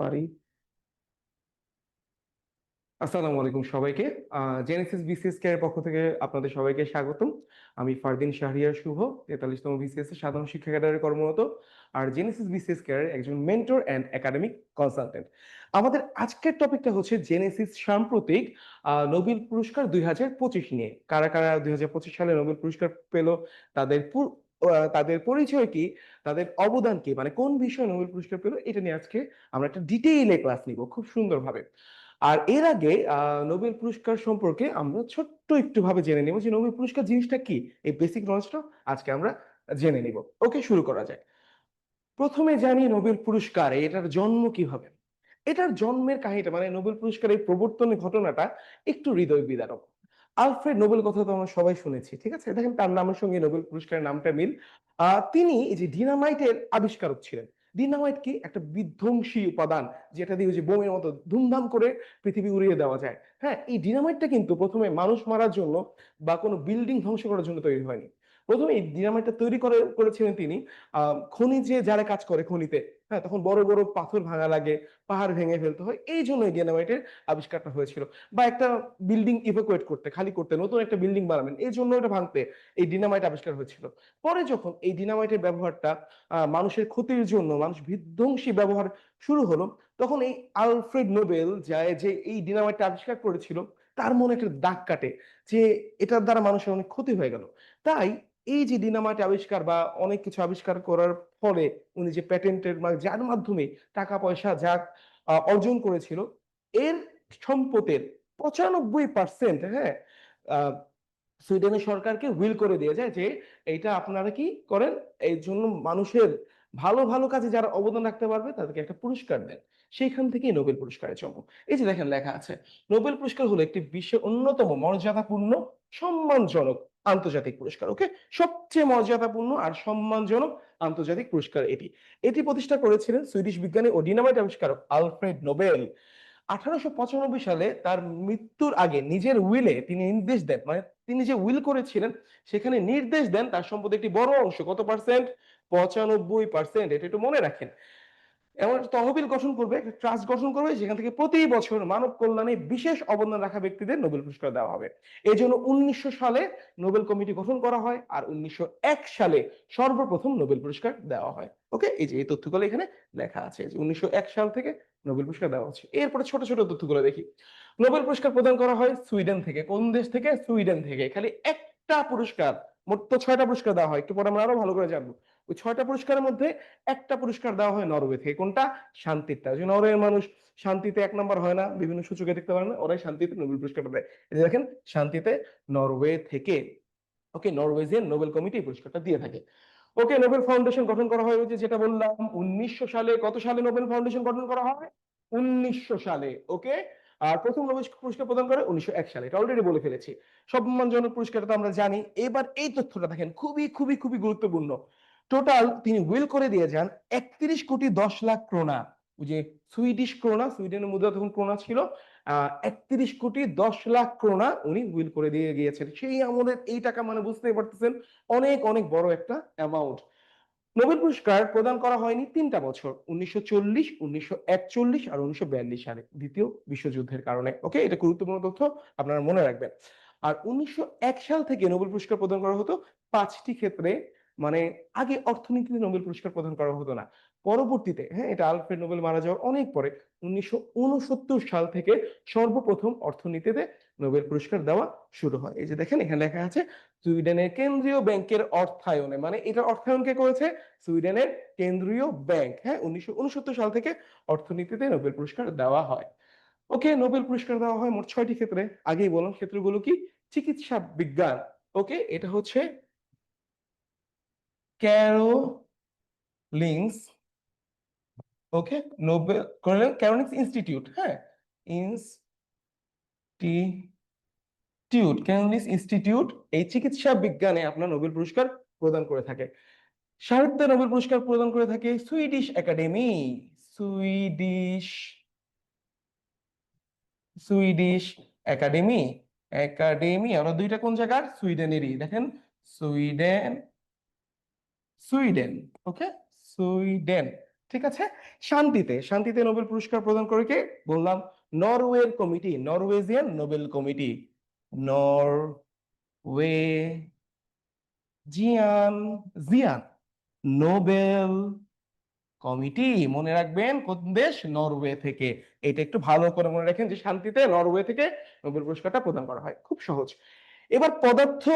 পারি। আসসালামু আলাইকুম সবাইকে। জেনেসিস বিসিএস কেয়ারের পক্ষ থেকে আপনাদের সবাইকে স্বাগতম। আমি ফারদিন শাহরিয়ার শুভ, তেতাল্লিশতম বিসিএস এর সাধারণ শিক্ষা ক্যাডারে কর্মরত। আর জেনেসিস বিসিএস কেয়ারের একজন মেন্টর অ্যান্ড একাডেমিক কনসালটেন্ট আমাদের আজকের টপিকটা হচ্ছে জেনেসিস সাম্প্রতিক নোবেল পুরস্কার দুই হাজার পঁচিশ নিয়ে। কারা কারা দুই হাজার পঁচিশ সালে নোবেল পুরস্কার পেল, তাদের তাদের পরিচয় কি, তাদের অবদান কি মানে কোন বিষয়ে নোবেল পুরস্কার পেল, এটা নিয়ে আজকে আমরা একটা ডিটেইলে ক্লাস নিব, খুব সুন্দরভাবে। আর এর আগে নোবেল পুরস্কার সম্পর্কে আমরা ছোট্ট একটু ভাবে জেনে নেব যে নোবেল পুরস্কার জিনিসটা কি, এই বেসিক নলেজটা আজকে আমরা জেনে নিব। ওকে শুরু করা যায় প্রথমে জানি নোবেল পুরস্কার এটার জন্ম কীভাবে? এটার জন্মের কাহিনীটা মানে নোবেল পুরস্কারের প্রবর্তনের ঘটনাটা একটু হৃদয় বিদারক আলফ্রেড নোবেল কথা তো আমরা সবাই শুনেছি, ঠিক আছে? দেখেন তার নামের সঙ্গে নোবেল পুরস্কারের নামটা মিল। তিনি এই যে ডিনামাইটের আবিষ্কারক ছিলেন। ডিনামাইট কি? একটা বিধ্বংসী উপাদান, যেটা দিয়ে যে বোমের মতো ধুমধাম করে পৃথিবী উড়িয়ে দেওয়া যায়। হ্যাঁ এই ডিনামাইটটা কিন্তু প্রথমে মানুষ মারার জন্য বা কোনো বিল্ডিং ধ্বংস করার জন্য তৈরি হয়নি। প্রথমে এই ডিনামাইটটা তৈরি করে, করেছিলেন তিনি। খনিজে যারা কাজ করে খনিতে হ্যাঁ তখন বড় বড় পাথর ভাঙা লাগে, পাহাড় ভেঙে ফেলতে হয়, এই জন্য এই ডিনামাইটের আবিষ্কারটা হয়েছিল। বা একটা বিল্ডিং ইভাকুয়েট করতে, খালি করতে, নতুন একটা বিল্ডিং বানাবেন, এই জন্য এটা ভাঙতে এই ডিনামাইট আবিষ্কার হয়েছিল। পরে যখন এই ডিনামাইটের ব্যবহারটা মানুষের ক্ষতির জন্য, মানুষ বিধ্বংসী ব্যবহার শুরু হলো, তখন এই আলফ্রেড নোবেল যায় যে এই ডিনামাইটটা আবিষ্কার করেছিল, তার মনে একটা দাগ কাটে যে এটার দ্বারা মানুষের অনেক ক্ষতি হয়ে গেল। তাই এই যে ডিনামাইট আবিষ্কার বা অনেক কিছু আবিষ্কার করার ফলে উনি যে প্যাটেন্টের যার মাধ্যমে টাকা পয়সা যা অর্জন করেছিল, এর সম্পদের পঁচানব্বই পার্সেন্ট হ্যাঁ সুইডেনের সরকারকে হুইল করে দিয়ে যায় যে এইটা আপনারা কি করেন? এই জন্য মানুষের ভালো ভালো কাজে যারা অবদান রাখতে পারবে তাদেরকে একটা পুরস্কার দেন। সেইখান থেকেই নোবেল পুরস্কারের জন্ম এই যে দেখেন লেখা আছে, নোবেল পুরস্কার হলো একটি বিশ্বের অন্যতম মর্যাদাপূর্ণ, সম্মানজনক আন্তর্জাতিক পুরস্কার, ওকে? সবচেয়ে মর্যাদাপূর্ণ আর সম্মানজনক আন্তর্জাতিক পুরস্কার এটি। এটি প্রতিষ্ঠা করেছিলেন সুইডিশ বিজ্ঞানী ও ডিনামাইট আবিষ্কারক আলফ্রেড নোবেল। আঠারোশো পঁচানব্বই সালে তার মৃত্যুর আগে নিজের উইলে তিনি নির্দেশ দেন মানে তিনি যে উইল করেছিলেন, সেখানে নির্দেশ দেন তার সম্পদের একটি বড় অংশ। কত পার্সেন্ট? পঁচানব্বই পার্সেন্ট। এটা একটু মনে রাখেন। এমন একটা তহবিল গঠন করবে, একটা ট্রাস্ট গঠন করবে, যেখান থেকে প্রতি বছর মানব কল্যাণে বিশেষ অবদান রাখা ব্যক্তিদের নোবেল পুরস্কার দেওয়া হবে। এই জন্য উনিশশো সালে নোবেল কমিটি গঠন করা হয় আর উনিশশো এক সালে সর্বপ্রথম নোবেল পুরস্কার দেওয়া হয়। ওকে এই যে এই তথ্যগুলো এখানে লেখা আছে, যে উনিশশো এক সাল থেকে নোবেল পুরস্কার দেওয়া হচ্ছে। এরপরে ছোট ছোট তথ্যগুলো দেখি। নোবেল পুরস্কার প্রদান করা হয় সুইডেন থেকে। কোন দেশ থেকে? সুইডেন থেকে। খালি একটা পুরস্কার মোট তো ছয়টা পুরস্কার দেওয়া হয়, একটু পরে আমরা আরও ভালো করে জানব। ওই ছয়টা পুরস্কারের মধ্যে একটা পুরস্কার দেওয়া হয় নরওয়ে থেকে, কোনটা? শান্তিরটা নরওয়ের মানুষ শান্তিতে এক নম্বর হয় না, বিভিন্ন সূচকে দেখতে পারে না, ওরাই শান্তিতে নোবেল পুরস্কার দেয়। এই দেখেন, শান্তিতে নরওয়ে থেকে, ওকে, নরওয়েজিয়ান নোবেল কমিটি পুরস্কারটা দিয়ে থাকে। ওকে, নোবেল ফাউন্ডেশন গঠন করা হয় ওই যে যেটা বললাম, উনিশশো সালে, কত সালে নোবেল ফাউন্ডেশন গঠন করা হয়? উনিশশো সালে, ওকে? আর প্রথম নোবেল পুরস্কার প্রদান করে উনিশশো এক সালে। এটা অলরেডি বলে ফেলেছি। সম্মানজনক পুরস্কারটা তো আমরা জানি। এবার এই তথ্যটা দেখেন, খুবই খুবই খুবই গুরুত্বপূর্ণ। টোটাল তিনি উইল করে দিয়ে যান একত্রিশ কোটি দশ লাখ ক্রোনা যে সুইডিশ ক্রোনা সুইডেনের মুদ্রা তখন ক্রোনা ছিল। একত্রিশ কোটি দশ লাখ ক্রোনা উনি উইল করে দিয়ে গিয়েছেন। সেই আমলের এই টাকা মানে বুঝতেই পারতেছেন, অনেক অনেক বড় একটা অ্যামাউন্ট নোবেল পুরস্কার প্রদান করা হয়নি তিনটা বছর, উনিশশো চল্লিশ, উনিশশো একচল্লিশ আর উনিশশো বিয়াল্লিশ সালে, দ্বিতীয় বিশ্বযুদ্ধের কারণে। ওকে এটা গুরুত্বপূর্ণ তথ্য, আপনারা মনে রাখবেন। আর উনিশশো এক সাল থেকে নোবেল পুরস্কার প্রদান করা হতো, পাঁচটি ক্ষেত্রে মানে আগে অর্থনীতিতে নোবেল পুরস্কার প্রদান করা হতো না। পরবর্তীতে হ্যাঁ এটা আলফ্রেড নোবেল মারা যাওয়ার অনেক পরে, উনিশশো উনসত্তর সাল থেকে সর্বপ্রথম অর্থনীতিতে নোবেল পুরস্কার দেওয়া শুরু হয়। এই যে দেখেন, এখানে লেখা আছে সুইডেনের কেন্দ্রীয় ব্যাংকের অর্থায়নে মানে এটা অর্থায়ন কে করেছে? সুইডেনের কেন্দ্রীয় ব্যাংক হ্যাঁ উনিশশো উনসত্তর সাল থেকে অর্থনীতিতে নোবেল পুরস্কার দেওয়া হয়। ওকে, নোবেল পুরস্কার দেওয়া হয় মোট ছয়টি ক্ষেত্রে। আগেই বললাম, ক্ষেত্রগুলো কি? চিকিৎসা বিজ্ঞান। ওকে, এটা হচ্ছে Karolinska okay, Nobel Karolinska institute হ্যাঁ ইনস্টিটিউট ক্যারোলিংস ইনস্টিটিউট এই চিকিৎসা বিজ্ঞানে আপনার নোবেল পুরস্কার প্রদান করে থাকে। সাহিত্যে নোবেল পুরস্কার প্রদান করে থাকে Swedish academy, Swedish Swedish academy academy, আমরা দুইটা কোন জায়গার? সুইডেনেরই, দেখেন, সুইডেন সুইডেন, ওকে, সুইডেন। ঠিক আছে? শান্তিতে শান্তিতে নোবেল পুরস্কার প্রদান করে কে? বললাম, নরওয়ের committee, Norwegian Nobel committee. Norwegian জিয়ান নোবেল কমিটি। মনে রাখবেন, কোন দেশ? নরওয়ে থেকে। এটা একটু ভালো করে মনে রাখেন যে, শান্তিতে নরওয়ে থেকে নোবেল পুরস্কারটা প্রদান করা হয়। খুব সহজ। এবার পদার্থ